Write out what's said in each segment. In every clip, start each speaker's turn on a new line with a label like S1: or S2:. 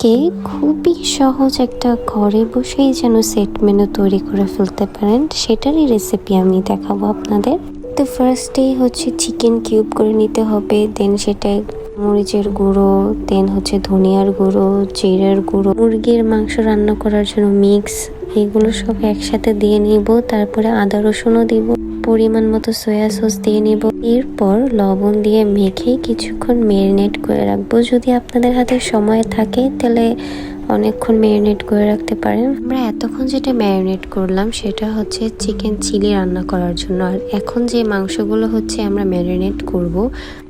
S1: আজকে খুবই সহজ একটা ঘরে বসেই যেন সেট মেনু তৈরি করে ফেলতে পারেন, সেটারই রেসিপি আমি দেখাবো আপনাদের। তো ফার্স্টেই হচ্ছে চিকেন কিউব করে নিতে হবে দেন সেটা মরিচের গুঁড়ো দেন হচ্ছে ধনিয়ার গুঁড়ো, জিরের গুঁড়ো, মুরগির মাংস রান্না করার জন্য মিক্স এগুলো সব একসাথে দিয়ে নিব, তারপরে আদা রসুনও দিব, পরিমাণ মতো সয়া সস দিয়ে নিব, এরপর লবণ দিয়ে মেখে কিছুক্ষণ ম্যারিনেট করে রাখব। যদি আপনাদের হাতে সময় থাকে, তাহলে অনেকক্ষণ ম্যারিনেট করে রাখতে পারেন। আমরা এতক্ষণ যেটা ম্যারিনেট করলাম সেটা হচ্ছে চিকেন চিলি রান্না করার জন্য। আর এখন যে মাংসগুলো হচ্ছে আমরা ম্যারিনেট করব,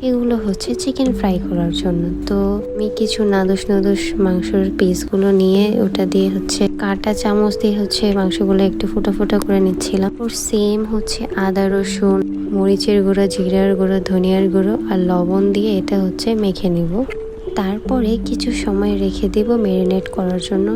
S1: এগুলো হচ্ছে চিকেন ফ্রাই করার জন্য। তো আমি কিছু নাদুস নাদুস মাংসের পিসগুলো নিয়ে ওটা দিয়ে হচ্ছে কাটা চামচ দিয়ে হচ্ছে মাংসগুলো একটু ফোটা ফোটা করে নিচ্ছিলাম। ওর সেম হচ্ছে আদা, রসুন, মরিচের গুঁড়ো, জিরার গুঁড়ো, ধনিয়ার গুঁড়ো আর লবণ দিয়ে এটা হচ্ছে মেখে নিব। তারপরে কিছু সময় রেখে দেব ম্যারিনেট করার জন্য।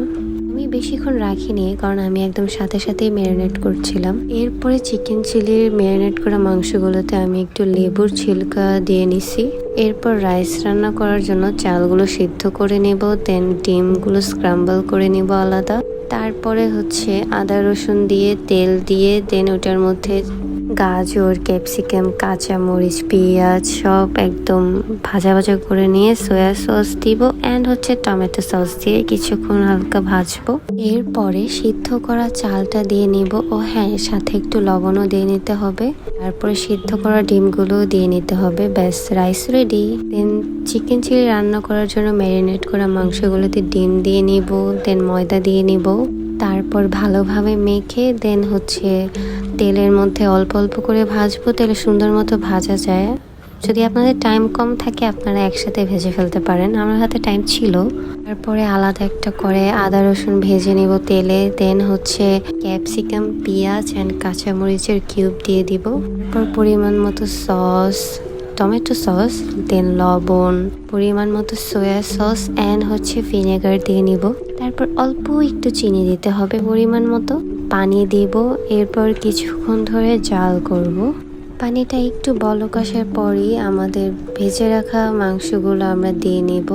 S1: আমি বেশিক্ষণ রাখিনি, কারণ আমি একদম সাথে সাথেই ম্যারিনেট করছিলাম। এরপরে চিকেন চিলির ম্যারিনেট করা মাংসগুলোতে আমি একটু লেবুর ছিলকা দিয়ে নিছি। এরপর রাইস রান্না করার জন্য চালগুলো সিদ্ধ করে নেব দেন ডিমগুলো স্ক্রাম্বল করে নেব আলাদা। তারপরে হচ্ছে আদা রসুন দিয়ে, তেল দিয়ে দেন ওটার মধ্যে গাজর, ক্যাপসিকাম, কাঁচামরিচ, পেঁয়াজ সব একদম ভাজা ভাজা করে নিয়ে সয়া সস দিব অ্যান্ড হচ্ছে টমেটো সস দিয়ে কিছুক্ষণ হালকা ভাজবো। এরপরে সিদ্ধ করা চালটা দিয়ে নিব ও হ্যাঁ সাথে একটু লবণও দিয়ে নিতে হবে। তারপরে সিদ্ধ করা ডিমগুলোও দিয়ে নিতে হবে। ব্যাস rice ready then chicken chilli রান্না করার জন্য ম্যারিনেট করা মাংসগুলোতে ডিম দিয়ে নিব দেন ময়দা দিয়ে নিব। তারপর ভালোভাবে মেখে দেন হচ্ছে তেলের মধ্যে অল্প অল্প করে ভাজবো, তেলে সুন্দর মতো ভাজা যায়। যদি আপনাদের টাইম কম থাকে, আপনারা একসাথে ভেজে ফেলতে পারেন। আমার হাতে টাইম ছিল। তারপরে আলাদা একটা করে আদা রসুন ভেজে নিব তেলে। দেন হচ্ছে ক্যাপসিকাম পেঁয়াজ অ্যান্ড কাঁচামরিচের কিউব দিয়ে দিব। তারপর পরিমাণ মতো সস টমেটো সস দেন লবণ, পরিমাণ মতো সয়া সস অ্যান্ড হচ্ছে ভিনেগার দিয়ে নিব। তারপর অল্প একটু চিনি দিতে হবে পরিমাণ মতো। পানি দেব, এরপর কিছুক্ষণ ধরে জাল করব। পানিটা একটু বলক আসার পরই আমাদের ভেজে রাখা মাংসগুলো আমরা দিয়ে নেব।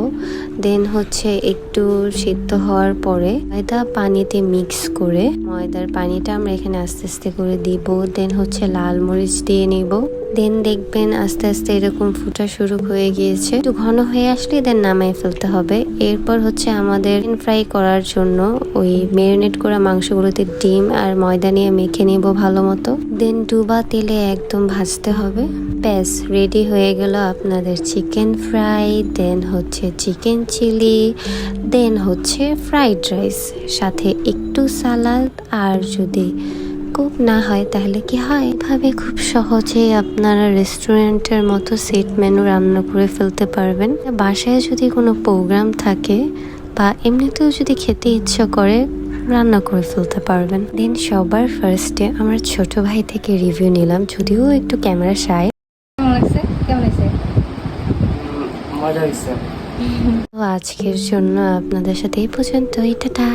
S1: দেন হচ্ছে একটু সিদ্ধ হওয়ার পরে ময়দা পানিতে মিক্স করে ময়দার পানিটা আমরা এখানে আস্তে আস্তে করে দিব। দেন হচ্ছে লাল মরিচ দিয়ে নেব। দেন দেখবেন আস্তে আস্তে এরকম ফুটা শুরু হয়ে গিয়েছে। একটু ঘন হয়ে আসলে দেন নামাই ফেলতে হবে। এরপর হচ্ছে আমাদের ফ্রাই করার জন্য ওই ম্যারিনেট করা মাংসগুলোতে ডিম আর ময়দা নিয়ে মেখে নেব ভালো মতো। দেন ডুবা তেলে একদম ভাজতে হবে। ব্যাস রেডি হয়ে গেল আপনাদের চিকেন ফ্রাই দেন হচ্ছে চিকেন চিলি দেন হচ্ছে ফ্রাইড রাইস সাথে একটু সালাদ আর যদি কুক না হয় তাহলে কি হয়? এভাবে খুব সহজে আপনারা রেস্টুরেন্টের মতো সেট মেনু রান্না করে ফেলতে পারবেন। বাসায় যদি কোনো প্রোগ্রাম থাকে বা এমনিতেও যদি খেতে ইচ্ছা করে রান্না করে ফেলতে পারবেন। দেন সবার ফার্স্টে আমার ছোট ভাই থেকে রিভিউ নিলাম যদিও একটু ক্যামেরা সাই তো আজকের জন্য আপনাদের সাথে এই পর্যন্তই টাটা!